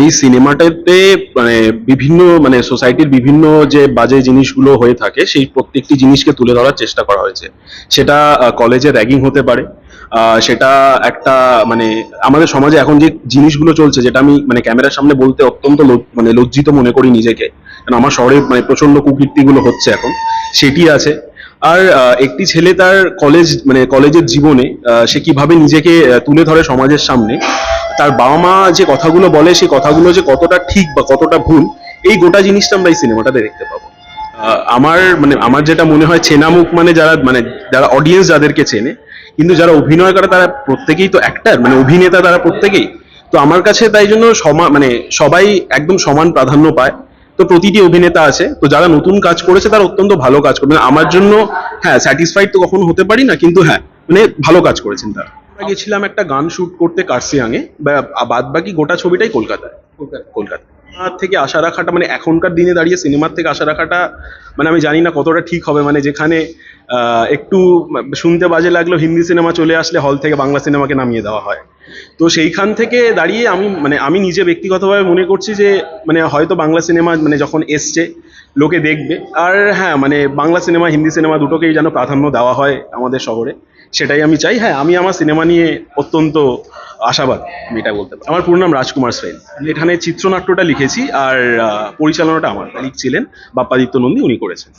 এই সিনেমাটাতে মানে বিভিন্ন মানে সোসাইটির বিভিন্ন যে বাজে জিনিসগুলো হয়ে থাকে, সেই প্রত্যেকটি জিনিসকে তুলে ধরার চেষ্টা করা হয়েছে। সেটা কলেজে র্যাগিং হতে পারে সেটা একটা মানে আমাদের সমাজে এখন যে জিনিসগুলো চলছে, যেটা আমি মানে ক্যামেরার সামনে বলতে অত্যন্ত মানে লজ্জিত মনে করি নিজেকে কারণ আমার শহরে মানে প্রচণ্ড কুকীর্তিগুলো হচ্ছে এখন, সেটি আছে। আর একটি ছেলে তার কলেজ মানে কলেজের জীবনে সে কীভাবে নিজেকে তুলে ধরে সমাজের সামনে তার বাবা মা যে কথাগুলো বলে, সেই কথাগুলো যে কতটা ঠিক বা কতটা ভুল, এই গোটা জিনিসটা আমরা এই সিনেমাটাতে দেখতে পাবো। আমার মানে আমার যেটা মনে হয় চেনা মুখ মানে যারা মানে যারা অডিয়েন্স যাদেরকে চেনে, কিন্তু যারা অভিনয় করে তারা প্রত্যেকেই তো অ্যাক্টার মানে অভিনেতা তারা প্রত্যেকেই। তো আমার কাছে তাই জন্য সমা মানে সবাই একদম সমান প্রাধান্য পায়। তো প্রতিটি অভিনেতা আছে, তো যারা নতুন কাজ করেছে তারা অত্যন্ত ভালো কাজ করবে আমার জন্য হ্যাঁ স্যাটিসফাইড তো কখনো হতে পারি না, কিন্তু হ্যাঁ মানে ভালো কাজ করেছেন তারা। আমরা গেছিলাম একটা গান শুট করতে কার্সিয়াঙে বাদ বাকি গোটা ছবিটাই কলকাতায়। কলকাতা থেকে আশা রাখাটা মানে এখনকার দিনে দাঁড়িয়ে সিনেমার থেকে আশা রাখাটা মানে আমি জানি না কতটা ঠিক হবে। মানে যেখানে একটু শুনতে বাজে লাগল হিন্দি সিনেমা চলে আসলে হল থেকে বাংলা সিনেমাকে নামিয়ে দেওয়া হয়। তো সেইখান থেকে দাঁড়িয়ে আমি মানে আমি নিজে ব্যক্তিগতভাবে মনে করছি যে মানে হয়তো বাংলা সিনেমা মানে যখন এসছে লোকে দেখবে। আর হ্যাঁ মানে বাংলা সিনেমা হিন্দি সিনেমা দুটোকেই যেন প্রাধান্য দেওয়া হয় আমাদের শহরে। সেটাই আমি চাই। হ্যাঁ আমি আমার সিনেমা নিয়ে অত্যন্ত আশাবাদ, আমি এটা বলতে পারি। আমার পুরো নাম রাজকুমার সেন। এখানে চিত্রনাট্যটা লিখেছি আর পরিচালনাটা আমার। লিখছিলেন বাপ্পাদিত্য নন্দী, উনি করেছেন।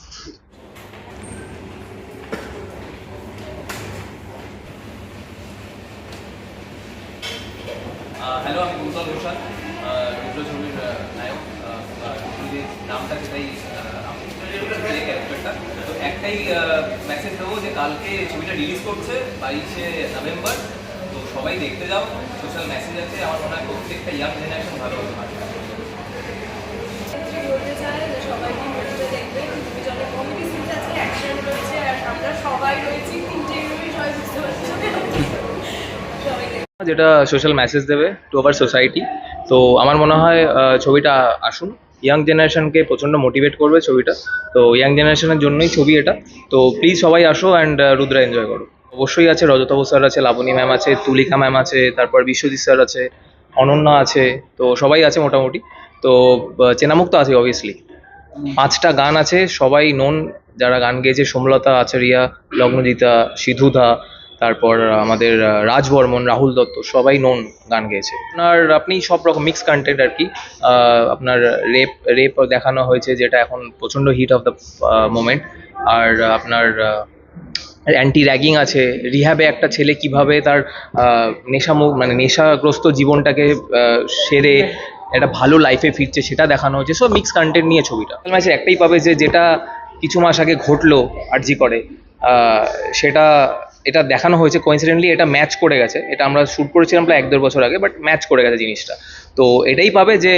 হ্যালো আমি নায়ক আমি যে ক্যারেক্টারটা তো একটাই মেসেজ দেবো যে কালকে ছবিটা রিলিজ করছে বাইশে নভেম্বর। তো সবাই দেখতে যাও সোশ্যাল মেসেজ আছে আমার মনে হয় প্রত্যেকটা ইয়াং জেনারেশন ভালো। যেটা সোশ্যাল মেসেজ দেবে টু আওয়ার সোসাইটি তো আমার মনে হয় ছবিটা আসুন ইয়াং জেনারেশনকে প্রচণ্ড মোটিভেট করবে ছবিটা। তো ইয়াং জেনারেশনের জন্যই ছবি এটা। তো প্লিজ সবাই আসো অ্যান্ড রুদ্রা এনজয় করো। অবশ্যই আছে রজতাভ স্যার আছে লাবণী ম্যাম আছে তুলিকা ম্যাম আছে তারপর বিশ্বজিৎ স্যার আছে অনন্যা আছে তো সবাই আছে মোটামুটি। তো চেনামুক্ত আছে অবভিয়াসলি পাঁচটা গান আছে সবাই নোন যারা গান গেয়েছে সোমলতা আচারিয়া লগ্নজিতা সিধুধা তারপর আমাদের রাজ বর্মন রাহুল দত্ত, সবাই নোন গান গেয়েছে। আপনার আপনি সব রকম মিক্স কন্টেন্ট আর কি। আপনার রেপ রেপ দেখানো হয়েছে, যেটা এখন প্রচণ্ড হিট অফ দ্য মোমেন্ট আর আপনার অ্যান্টি র্যাগিং আছে। রিহ্যাবে একটা ছেলে কীভাবে তার নেশামুখ মানে নেশাগ্রস্ত জীবনটাকে সেরে একটা ভালো লাইফে ফিরছে, সেটা দেখানো হয়েছে। সব মিক্স কন্টেন্ট নিয়ে ছবিটা। ম্যাচের একটাই পাবে যে, যেটা কিছু মাস আগে ঘটলো আরজি করে সেটা এটা দেখানো হয়েছে কোইন্সিডেন্টলি এটা ম্যাচ করে গেছে। এটা আমরা শ্যুট করেছিলাম প্রায় এক দেড় বছর আগে বাট ম্যাচ করে গেছে জিনিসটা। তো এটাই পাবে যে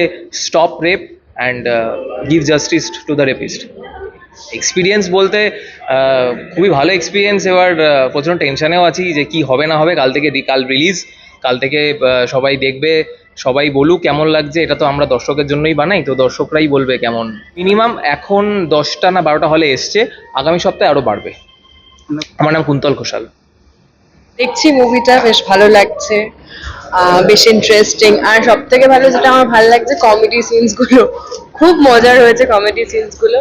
stop rape and give justice to the rapist experience বলতে খুবই ভালো এক্সপিরিয়েন্স এবার প্রচণ্ড টেনশনেও আছি যে কি হবে না হবে, কাল থেকে কাল রিলিজ কাল থেকে সবাই দেখবে, সবাই বলুক কেমন লাগছে। এটা তো আমরা দর্শকের জন্যই বানাই, তো দর্শকরাই বলবে কেমন। মিনিমাম এখন দশটা না বারোটা হলে এসছে, আগামী সপ্তাহে আরও বাড়বে। আমার নাম কুন্তল ঘোষাল। দেখছি মুভিটা বেশ ভালো লাগছে বেশ ইন্টারেস্টিং আর সব থেকে ভালো যেটা আমার ভালো লাগছে কমেডি সিনসগুলো। খুব মজার হয়েছে কমেডি সিনসগুলো।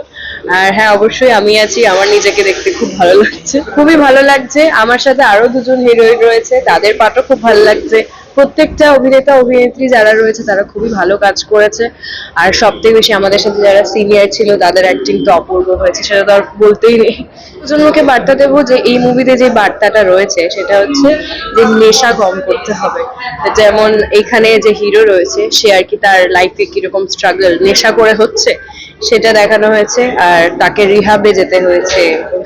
আর হ্যাঁ অবশ্যই আমি আছি, আমার নিজেকে দেখতে খুব ভালো লাগছে। খুবই ভালো লাগছে। আমার সাথে আরও দুজন হিরোইন রয়েছে, তাদের পাটও খুব ভালো লাগছে। প্রত্যেকটা অভিনেতা, অভিনেত্রী যারা রয়েছে, তারা খুবই ভালো কাজ করেছে। আর সব থেকে বেশি আমাদের সাথে যারা সিনিয়র ছিল, তাদের অ্যাক্টিং তো অপূর্ব হয়েছে, সেটা তো আর বলতেই নেই। প্রজন্মকে বার্তা দেবো যে, এই মুভিতে যে বার্তাটা রয়েছে, সেটা হচ্ছে যে নেশা কম করতে হবে। যেমন এখানে যে হিরো রয়েছে, সে আর কি তার লাইফে কীরকম স্ট্রাগল নেশা করে হচ্ছে? সেটা দেখানো হয়েছে আর তাকে রিহাবে যেতে হয়েছে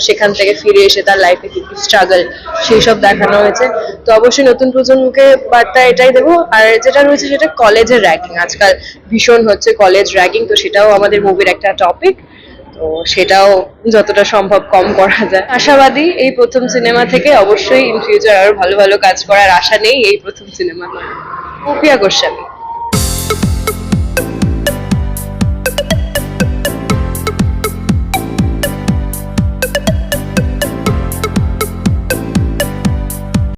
সেখান থেকে ফিরে এসে তার লাইফে কি কি স্ট্রাগল সেই সব দেখানো হয়েছে। তো অবশ্যই নতুন প্রজন্মকে বার্তা এটাই দেবো। আর যেটা রয়েছে সেটা কলেজের র্যাগিং আজকাল ভীষণ হচ্ছে কলেজ র্যাগিং তো সেটাও আমাদের মুভির একটা টপিক তো সেটাও যতটা সম্ভব কম করা যায়। আশাবাদী এই প্রথম সিনেমা থেকে অবশ্যই ইন ফিউচার আরও ভালো ভালো কাজ করার আশা নেই এই প্রথম সিনেমা মুফিয়া গোস্বামী।